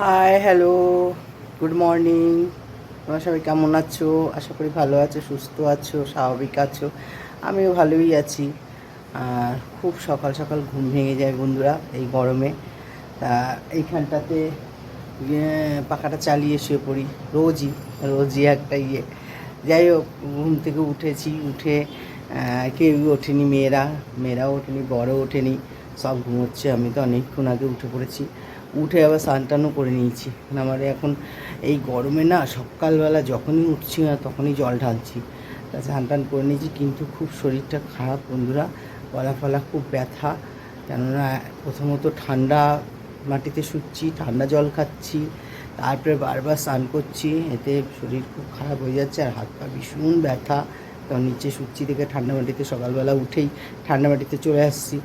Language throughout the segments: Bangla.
হাই হ্যালো গুড মর্নিং তোমরা সবাই কেমন আছো? আশা করি ভালো আছো সুস্থ আছো স্বাভাবিক আছো। আমিও ভালোই আছি। আর খুব সকাল সকাল ঘুম ভেঙে যায় বন্ধুরা এই গরমে। তা এইখানটাতে ইয়ে, পাখাটা চালিয়ে শুয়ে পড়ি। রোজই রোজই একটা ইয়ে। যাই হোক ঘুম থেকে উঠেছি উঠে কেউ ওঠেনি মেয়েরা মেয়েরাও ওঠেনি বড় ওঠেনি। সব ঘুমোচ্ছে আমি তো অনেকক্ষণ আগে উঠে পড়েছি। উঠে আবার স্নান টানও করে নিয়েছি। কারণ আমার এখন এই গরমে না সকালবেলা যখনই উঠছি না তখনই জল ঢালছি। তা স্নান টান করে নিয়েছি কিন্তু খুব শরীরটা খারাপ বন্ধুরা গলা ফলা খুব ব্যথা। কেননা প্রথমত ঠান্ডা মাটিতে শুচ্ছি, ঠান্ডা জল খাচ্ছি, তারপরে বারবার স্নান করছি, এতে শরীর খুব খারাপ হয়ে যাচ্ছে আর হাত পা ভীষণ ব্যথা। তখন নিচে শুচ্ছি থেকে ঠান্ডা মাটিতে সকালবেলা উঠেই ঠান্ডা মাটিতে চলে আসছি,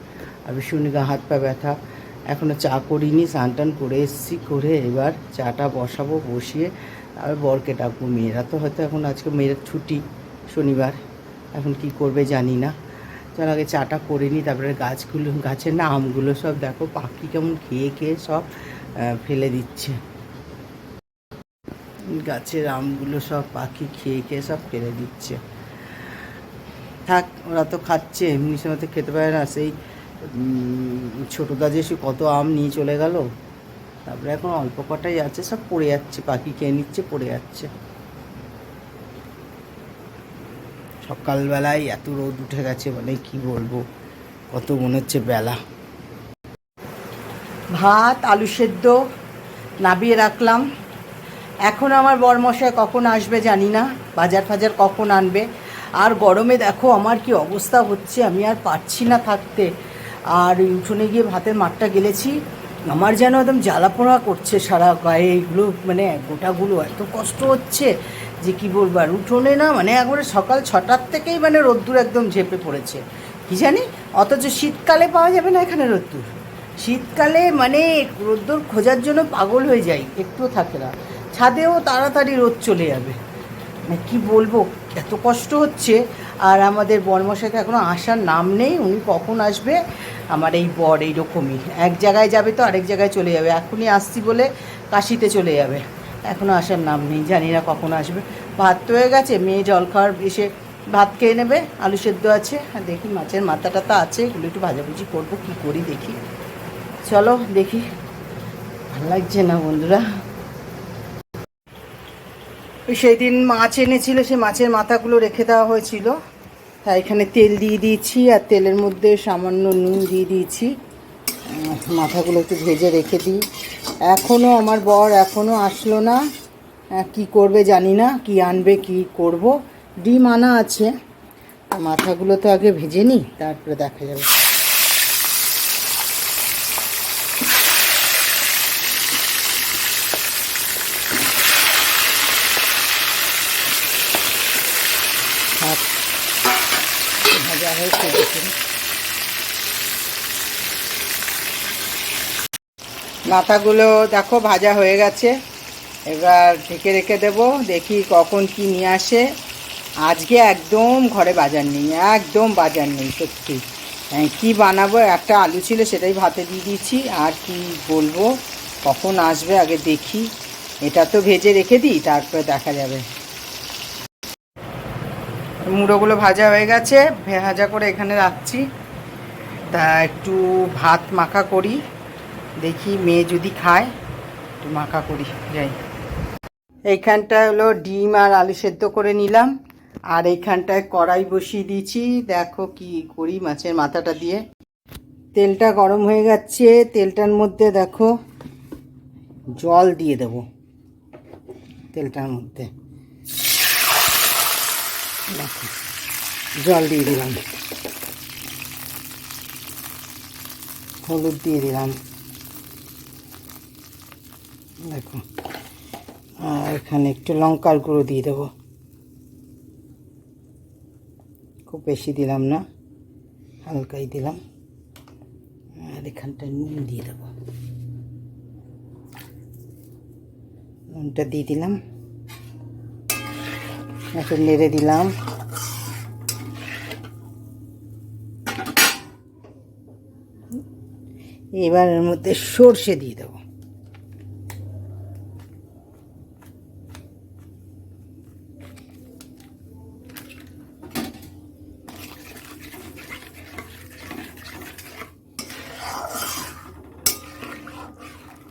আর ভীষণ গা, হাত পা ব্যথা। এখনও চা করিনি স্নান টান করে এসেছি, করে এবার চাটা বসাবো, বসিয়ে আর বরকে ডাকবো মেয়েরা। তো হয়তো এখন আজকে মেয়ের ছুটি, শনিবার। এখন কি করবে জানি না। তার আগে চাটা করে নিই তারপরে গাছগুলো, গাছের না আমগুলো সব দেখো, পাখি কেমন খেয়ে খেয়ে সব ফেলে দিচ্ছে। গাছের আমগুলো সব পাখি খেয়ে খেয়ে সব ফেলে দিচ্ছে। থাক, ওরা তো খাচ্ছে, এমনি সময় তো খেতে পারে না, সেই উম, ছোটদা যে সে কত আম নিয়ে চলে গেল। তারপরে এখন অল্প কটাই আছে সব পড়ে যাচ্ছে পাখি খেয়ে নিচ্ছে পড়ে যাচ্ছে। সকালবেলায় এত রোদ উঠে গেছে মানে কি বলব কত মনে হচ্ছে বেলা। ভাত আলু সেদ্ধ নাবিয়ে রাখলাম। এখন আমার বরমশাই কখন আসবে জানি না বাজার ফাজার কখন আনবে। আর গরমে দেখো আমার কি অবস্থা হচ্ছে আমি আর পারছি না থাকতে। আর উঠোনে গিয়ে ভাতের মাঠটা গেলেছি। আমার যেন একদম জ্বালাপোড়া করছে সারা গায়ে এইগুলো মানে গোটাগুলো এত কষ্ট হচ্ছে যে কি বলব, আর উঠোনে না মানে একবারে সকাল ছটার থেকেই মানে রোদ্দুর একদম ঝেপে পড়েছে। কি জানি? অথচ শীতকালে পাওয়া যাবে না এখানে রোদ্দুর। শীতকালে মানে রোদ্দুর খোঁজার জন্য পাগল হয়ে যাই, একটুও থাকে না। ছাদেও তাড়াতাড়ি রোদ চলে যাবে। মানে কি বলব, এত কষ্ট হচ্ছে। আর আমাদের বর্মশাইতে এখনও আসার নাম নেই, উনি কখন আসবে? আমার এই বর এইরকমই। এক জায়গায় যাবে তো আরেক জায়গায় চলে যাবে। এখনই আসছি বলে কাশিতে চলে যাবে। এখনও আসার নাম নেই, জানি না কখন আসবে। ভাত তো হয়ে গেছে, মেয়ে জল খাওয়ার এসে ভাত খেয়ে নেবে, আলু সেদ্ধ আছে। আর দেখি মাছের মাথাটা তো আছে, এগুলো একটু ভাজাভুজি করব, কী করি দেখি। চলো দেখি। ভালো লাগছে না বন্ধুরা? সেই দিন মাছ এনেছিল সেই মাছের মাথাগুলো রেখে দেওয়া হয়েছিল। তাই এখানে তেল দিয়ে দিয়েছি আর তেলের মধ্যে সামান্য নুন দিয়ে দিয়েছি। মাথাগুলো একটু ভেজে রেখে দিই। এখনও আমার বর এখনও আসলো না। আহ, কি করবে জানি না কি আনবে কি করব। ডিম আনা আছে। মাথাগুলো তো আগে ভেজে নিই তারপরে দেখা যাবে ভাত ভাজা হয়েছে দেখুন মাথাগুলো দেখো ভাজা হয়ে গেছে। এবার ঢেকে রেখে দেব দেখি কখন কি নিয়ে আসে। আজকে একদম ঘরে বাজার নেই একদম বাজার নেই সত্যি। হ্যাঁ, কি বানাবো? একটা আলু ছিল সেটাই ভাতে দিয়ে দিয়েছি। আর কি বলব? কখন আসবে? আগে দেখি। এটা তো ভেজে রেখে দিই তারপরে দেখা যাবে। মুড়োগুলো ভাজা হয়ে গেছে ভাজা করে এখানে রাখছি। তা একটু ভাত মাখা করি। দেখি মেয়ে যদি খায়, একটু মাখা করি, যাই। এইখানটা হলো ডিম আর আলু সেদ্ধ করে নিলাম। আর এইখানটায় কড়াই বসিয়ে দিয়েছি। দেখো কি করি মাছের মাথাটা দিয়ে। তেলটা গরম হয়ে যাচ্ছে তেলটার মধ্যে দেখো, জল দিয়ে দেব তেলটার মধ্যে। দেখো, জল দিয়ে দিলাম। হলুদ দিয়ে দিলাম। দেখো আর এখানে একটু লঙ্কার গুঁড়ো দিয়ে দেবো। খুব বেশি দিলাম না, হালকাই দিলাম। আর এখানটায় নুন দিয়ে দেবো। নুনটা দিয়ে দিলাম। একটু নেড়ে দিলাম। এবার এর মধ্যে সর্ষে দিয়ে দেবো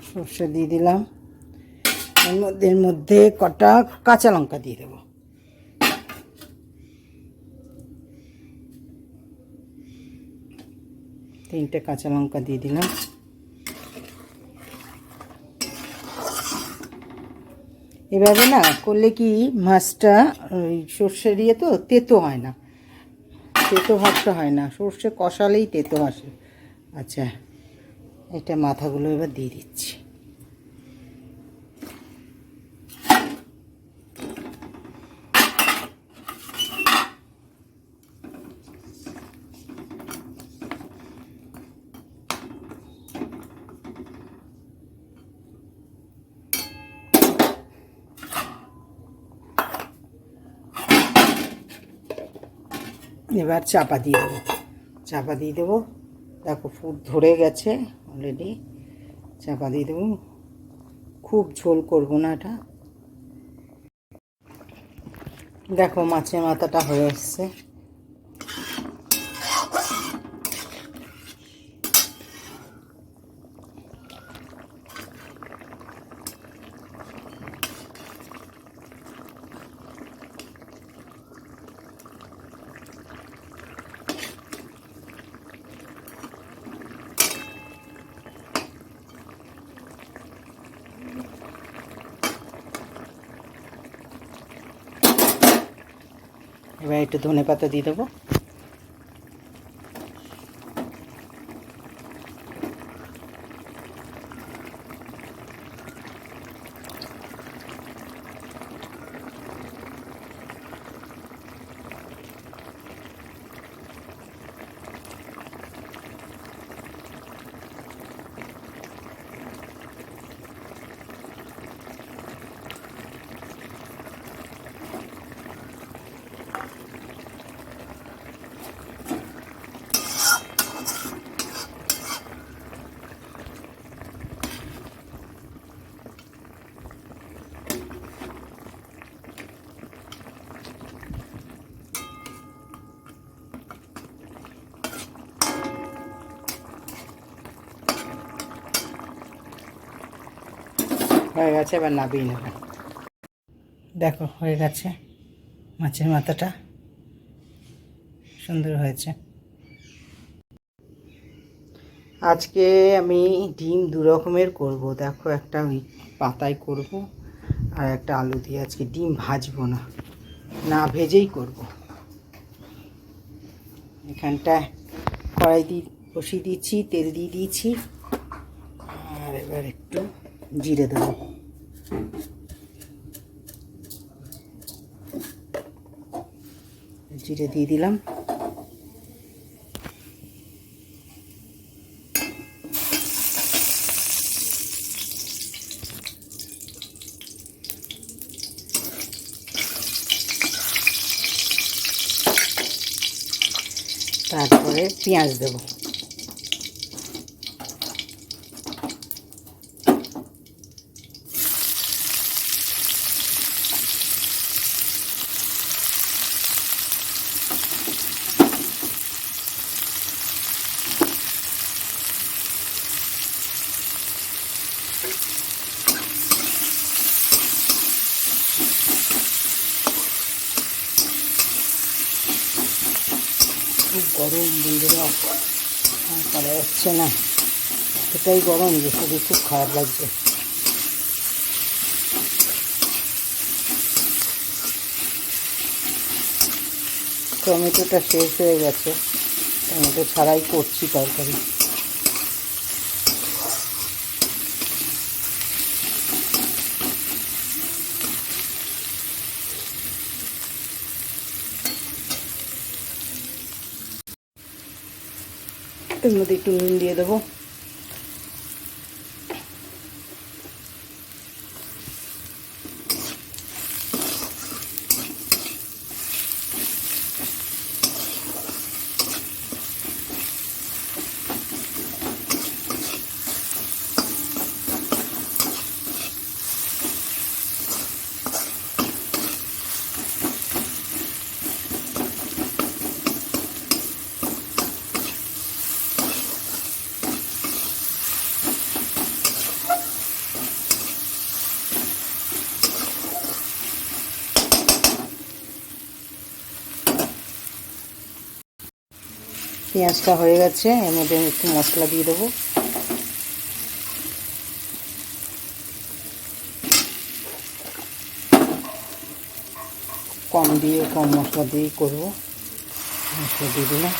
সর্ষে দিয়ে দিলাম। এর মধ্যে মধ্যে কটা কাঁচা লঙ্কা দিয়ে দেবো। তিনটে কাঁচা লঙ্কা দিয়ে দিলাম। এভাবে না করলে কি মাছটা ওই সর্ষে দিয়ে তো তেতো হয় না। তেতো ভাবটা হয় না। সর্ষে কষালেই তেতো আসে। আচ্ছা এটা মাথাগুলো এবার দিয়ে দিচ্ছি। এবার চাপা দিয়ে দেবো। চাপা দিয়ে দেবো। দেখো ফুট ধরে গেছে অলরেডি চাপা দিয়ে দেবো। খুব ঝোল করব না এটা। দেখো মাছের মাথাটা হয়ে এসছে এবার একটু ধনে পাতা দিয়ে দেবো। হয়ে গেছে এবার নাবিয়ে নেব। দেখো হয়ে গেছে। মাছের মাথাটা সুন্দর হয়েছে। আজকে আমি ডিম দু রকমের করব। দেখো একটা ওই পাতায় করব আর একটা আলু দিয়ে আজকে ডিম ভাজবো না। না ভেজেই করব। এখানটায় কড়াই দিয়ে বসিয়ে দিচ্ছি তেল দিয়ে দিয়েছি। আর এবার একটু জিরে দেবো। জিরে দিয়ে দিলাম। তারপরে পেঁয়াজ দেবো খুব গরম বন্ধুরা আর করা যাচ্ছে না। এটাই গরম, যে শরীর খুব খারাপ লাগছে। টমেটোটা শেষ হয়ে গেছে। টমেটো ছাড়াই করছি তরকারি। এর মধ্যে একটু নুন দিয়ে দেবো। পেঁয়াজটা হয়ে গেছে, এর মধ্যে আমি একটু মশলা দিয়ে দেবো। কম দিয়ে, কম মশলা দিয়েই করব। মশলা দিয়ে দিলাম।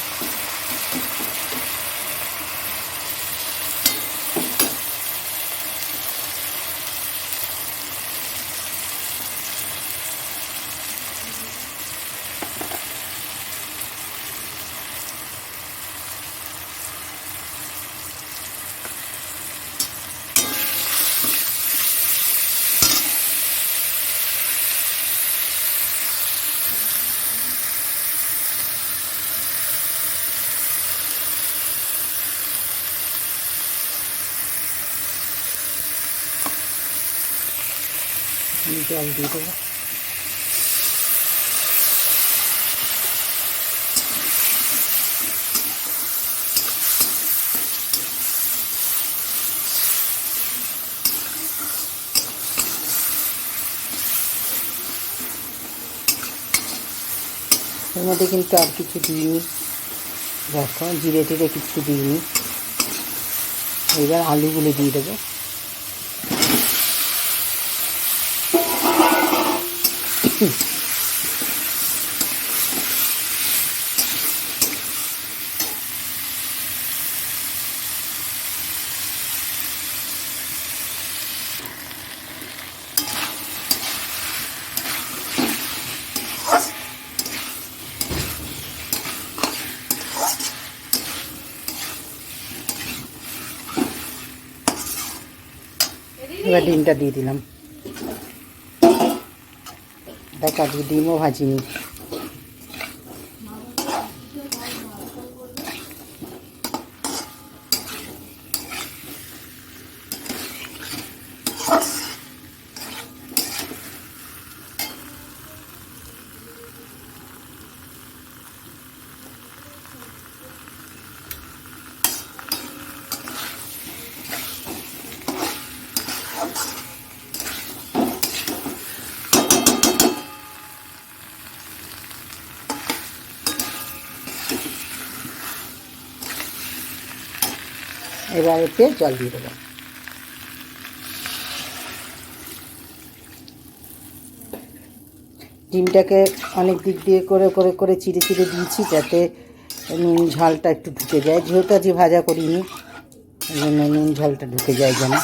আমি জল দিয়ে দেবো এর মধ্যে কিন্তু আর কিছু দিইনি। দেখো, জিরে টিরে কিছু দিইনি। এবার আলুগুলো দিয়ে দেবো। এবার ডিমটা দিয়ে দিলাম দেখ আজকে ডিমও ভাজিনি। এবার এতে জল দিয়ে দেবো। ডিমটাকে অনেক দিক দিয়ে করে করে করে চিড়ে চিড়ে দিয়েছি যাতে নুন ঝালটা একটু ঢুকে যায়। যেহেতু আজকে ভাজা করিনি জন্য নুন ঝালটা ঢুকে যায় যেন।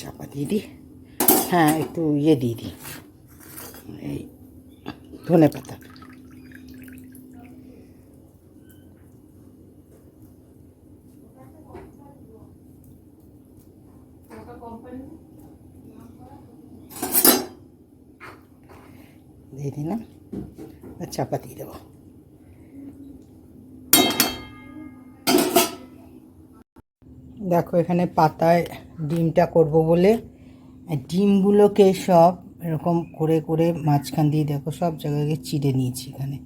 চাপা দিয়ে দিই। হ্যাঁ একটু ইয়ে দিয়ে দিই। এই ধনে পাতা দিয়ে দিলাম আর চাপা দেবো। দেখো এখানে পাতায় ডিমটা করব বলে। ডিমগুলোকে সব এরকম করে করে মাঝখান দিয়ে দেখো সব জায়গায় চিড়ে নিয়েছি এখানে।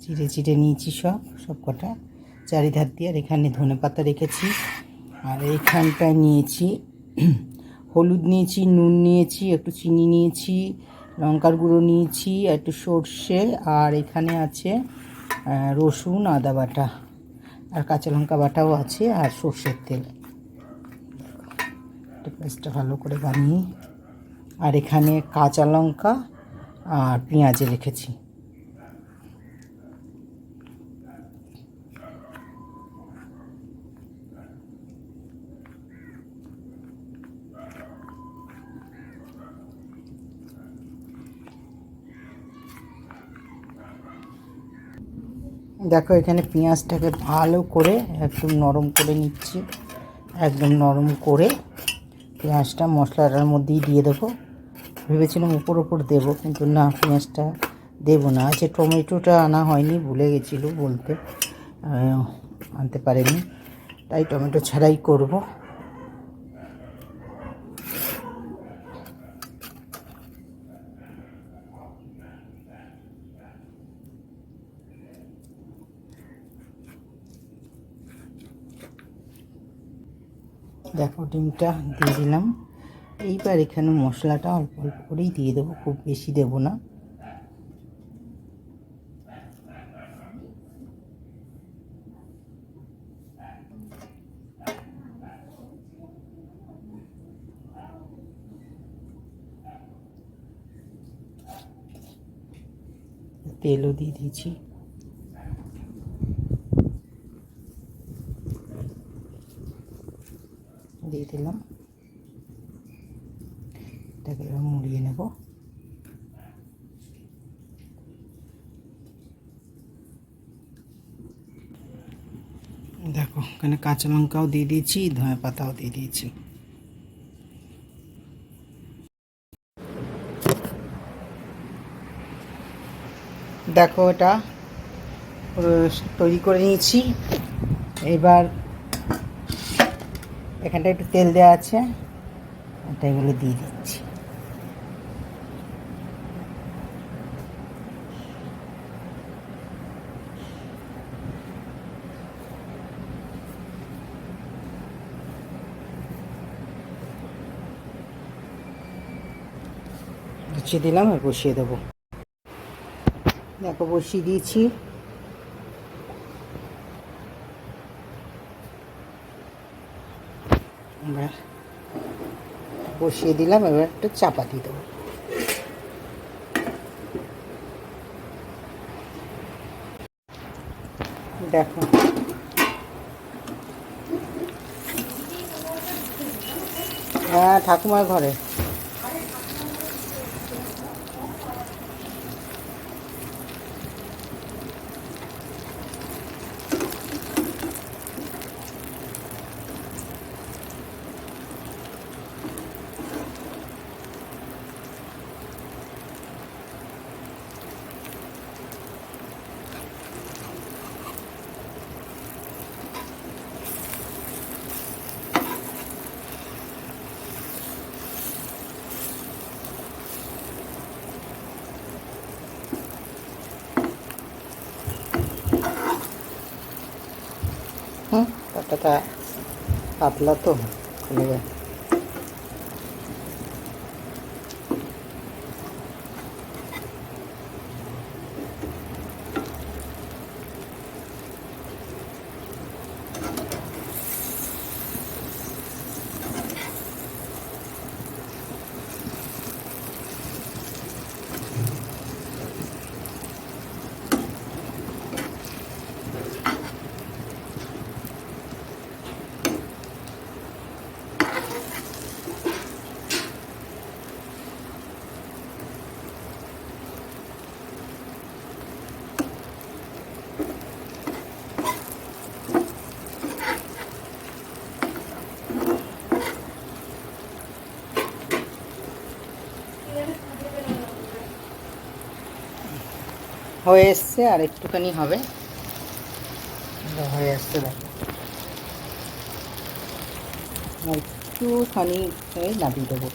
চিড়ে চিড়ে নিয়েছি সব সব কটা। চারিধার দিয়ে আর এখানে ধনে পাতা রেখেছি। আর এইখানটায় নিয়েছি, হলুদ নিয়েছি, নুন নিয়েছি, একটু চিনি নিয়েছি লঙ্কার গুঁড়ো নিয়েছি, একটু সর্ষে, আর এখানে আছে রসুন, আদা বাটা, আর কাঁচা লঙ্কা বাটাও আছে, আর সর্ষের তেল। পেস্টটা ভালো করে বানিয়ে, আর এখানে কাঁচা লঙ্কা আর পেঁয়াজে রেখেছি। দেখো এখানে পেঁয়াজটাকে ভালো করে একদম নরম করে নিচ্ছি। একদম নরম করে পেঁয়াজটা মশলাটার মধ্যেই দিয়ে দেবো। ভেবেছিলাম উপর উপর দেবো, কিন্তু না, পেঁয়াজটা দেবো না। আচ্ছা টমেটোটা আনা হয়নি, ভুলে গেছিল বলতে। আনতে পারেনি। তাই টমেটো ছাড়াই করব। দেখো ডিমটা দিয়ে দিলাম। এইবার এখানে মশলাটা অল্প অল্প করেই দিয়ে দেবো, খুব বেশি দেবো না। তেলও দিয়ে দিয়েছি দিয়ে দিলাম। এটাকে এবার মুড়িয়ে নেব। দেখো, এখানে কাঁচা লঙ্কাও দিয়ে দিয়েছি, ধনে পাতাও দিয়ে দিয়েছি। দেখো এটা তৈরি করে নিয়েছি। এবার এখানটা একটু তেল দেওয়া আছে। এটা এগুলো দিয়ে দিচ্ছি। দিলাম আর বসিয়ে দেবো। দেখো, বসিয়ে দিয়েছি এবার বসিয়ে দিলাম এবার একটা চাপা দিয়ে দেবো। দেখো। হ্যাঁ ঠাকুমার ঘরে। পাতাটা পাতলা তো হয়ে এসছে আর একটুখানি হবে। হয়ে আসছে, দেখো। একটুখানি নামিয়ে দেবো।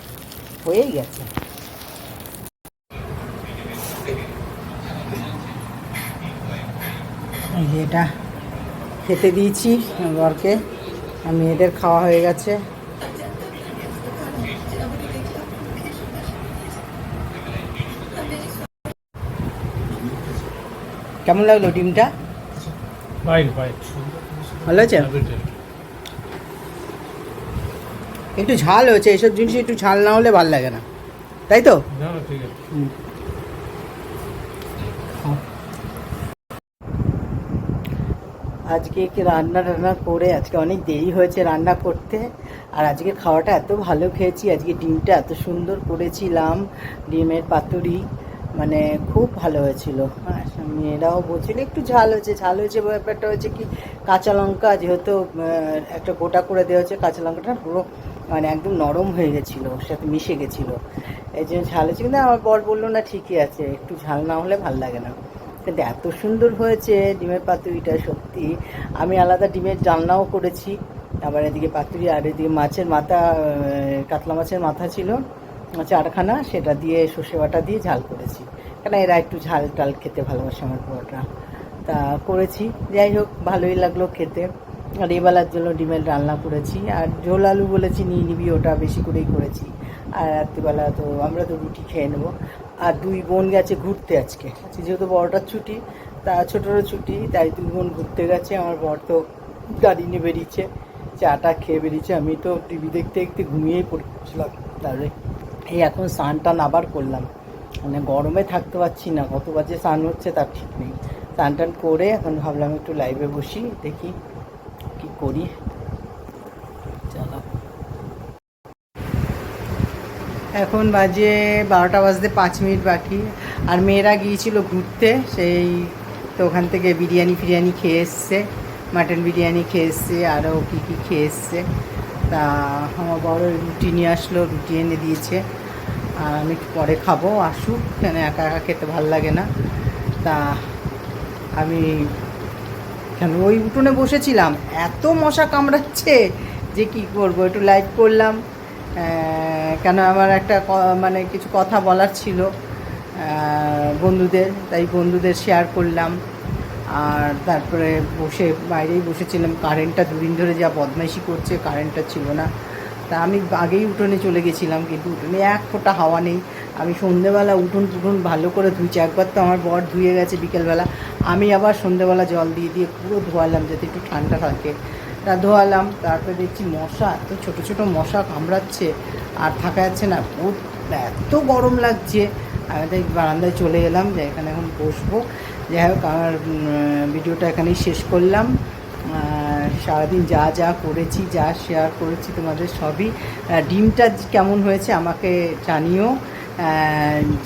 হয়েই গেছে। এটা খেতে দিয়েছি বরকে। মেয়েদের খাওয়া হয়ে গেছে। কেমন লাগল ডিমটা? ভালো আছে একটু ঝাল হয়েছে এইসব জিনিস একটু ঝাল না হলে ভালো লাগে না। তাই তো? আজকে কি রান্না টান্না করে আজকে অনেক দেরি হয়েছে রান্না করতে আর আজকে খাওয়াটা এত ভালো খেয়েছি আজকে ডিমটা এত সুন্দর করেছিলাম ডিমের পাতুরি। মানে খুব ভালো হয়েছিল। হ্যাঁ মেয়েরাও বলছিল একটু ঝাল হয়েছে ঝাল হয়েছে ব্যাপারটা হচ্ছে কি, কাঁচা লঙ্কা যেহেতু একটা গোটা করে দেওয়া হচ্ছে কাঁচা লঙ্কাটা পুরো মানে একদম নরম হয়ে গেছিল, ওর সাথে মিশে গেছিল। এই জন্য ঝাল হয়েছে, কিন্তু আমার বর বলল, না, ঠিকই আছে, একটু ঝাল না হলে ভালো লাগে না। কিন্তু এত সুন্দর হয়েছে ডিমের পাতুরিটা, সত্যি। আমি আলাদা ডিমের ডালনাও করেছি, আবার এদিকে পাতুরি আর এদিকে মাছের মাথা কাতলা মাছের মাথা ছিল। চারখানা, সেটা দিয়ে সর্ষে বাটা দিয়ে ঝাল করেছি। কেন এরা একটু ঝাল টাল খেতে ভালোবাসে আমার বড়রা তা করেছি। যাই হোক, ভালোই লাগল খেতে। আর এবেলার জন্য ডিমের রান্না করেছি। আর ঝোল আলু বলেছি, নিয়ে নিবি, ওটা বেশি করেই করেছি। আর রাত্রিবেলা তো আমরা তো রুটি খেয়ে নেব। আর দুই বোন গেছে ঘুরতে আজকে। যেহেতু বড়টার ছুটি, তা ছোটোরও ছুটি, তাই দুই বোন ঘুরতে গেছে। আমার বর তো গাড়ি নিয়ে বেরিয়েছে চাটা খেয়ে বেরিয়েছে। আমি তো টিভি দেখতে দেখতে ঘুমিয়েই পড়েছিলাম। তাহলে এই এখন স্নান টান আবার করলাম। মানে গরমে থাকতে পারছি না, কত বাজে স্নান হচ্ছে তার ঠিক নেই। স্নান টান করে এখন ভাবলাম একটু লাইভে বসি, দেখি কি করি। এখন বাজে বারোটা বাজতে পাঁচ মিনিট বাকি। আর মেয়েরা গিয়েছিল ঘুরতে, সেই তো ওখান থেকে বিরিয়ানি ফিরিয়ানি খেয়ে এসছে, মাটন বিরিয়ানি খেয়ে এসছে, আরও কী কী খেয়ে এসছে। তা আমার বড় রুটি নিয়ে আসলো, রুটি এনে দিয়েছে। আর আমি পরে খাব, আসুক, কেন একা একা খেতে ভালো লাগে না। তা আমি কেন ওই উঠোনে বসেছিলাম, এত মশা কামড়াচ্ছে যে কি করব? একটু লাইভ করলাম। কেন আমার একটা মানে কিছু কথা বলার ছিল বন্ধুদের, তাই বন্ধুদের শেয়ার করলাম। আর তারপরে বসে বাইরেই বসেছিলাম। কারেন্টটা দুদিন ধরে যা বদমাইশি করছে কারেন্টটা ছিল না। তা আমি আগেই উঠোনে চলে গেছিলাম, কিন্তু উঠোনে এক ফোঁটা হাওয়া নেই। আমি সন্ধেবেলা উঠোন টুঠোন ভালো করে ধুইছি। একবার তো আমার বর ধুয়ে গেছে বিকেলবেলা। আমি আবার সন্ধেবেলা জল দিয়ে দিয়ে পুরো ধোয়ালাম যাতে একটু ঠান্ডা থাকে। তা ধোয়ালাম, তারপরে দেখছি মশা, এত ছোটো ছোটো মশা কামড়াচ্ছে। আর থাকা যাচ্ছে না এত গরম লাগছে। আমি তাই বারান্দায় চলে এলাম যে এখানে এখন বসবো। যাই হোক, আমার ভিডিওটা এখানেই শেষ করলাম। সারাদিন যা যা করেছি, যা শেয়ার করেছি তোমাদের সবই। ডিমটা কেমন হয়েছে আমাকে জানিও।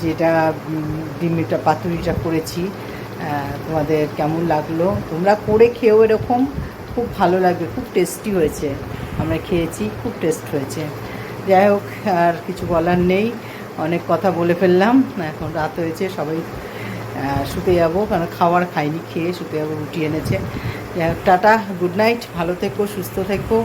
যেটা ডিমটা পাতুরিটা করেছি তোমাদের কেমন লাগল? তোমরা করে খেয়েও এরকম। খুব ভালো লাগবে, খুব টেস্টি হয়েছে। আমরা খেয়েছি, খুব টেস্ট হয়েছে। যাই হোক, আর কিছু বলার নেই। অনেক কথা বলে ফেললাম। এখন রাত হয়েছে, সবাই শুতে যাব। কারণ খাবার খাইনি, খেয়ে শুতে যাব, রুটি এনেছে। টাটা, গুড নাইট, ভালো থেকো, সুস্থ থেকো।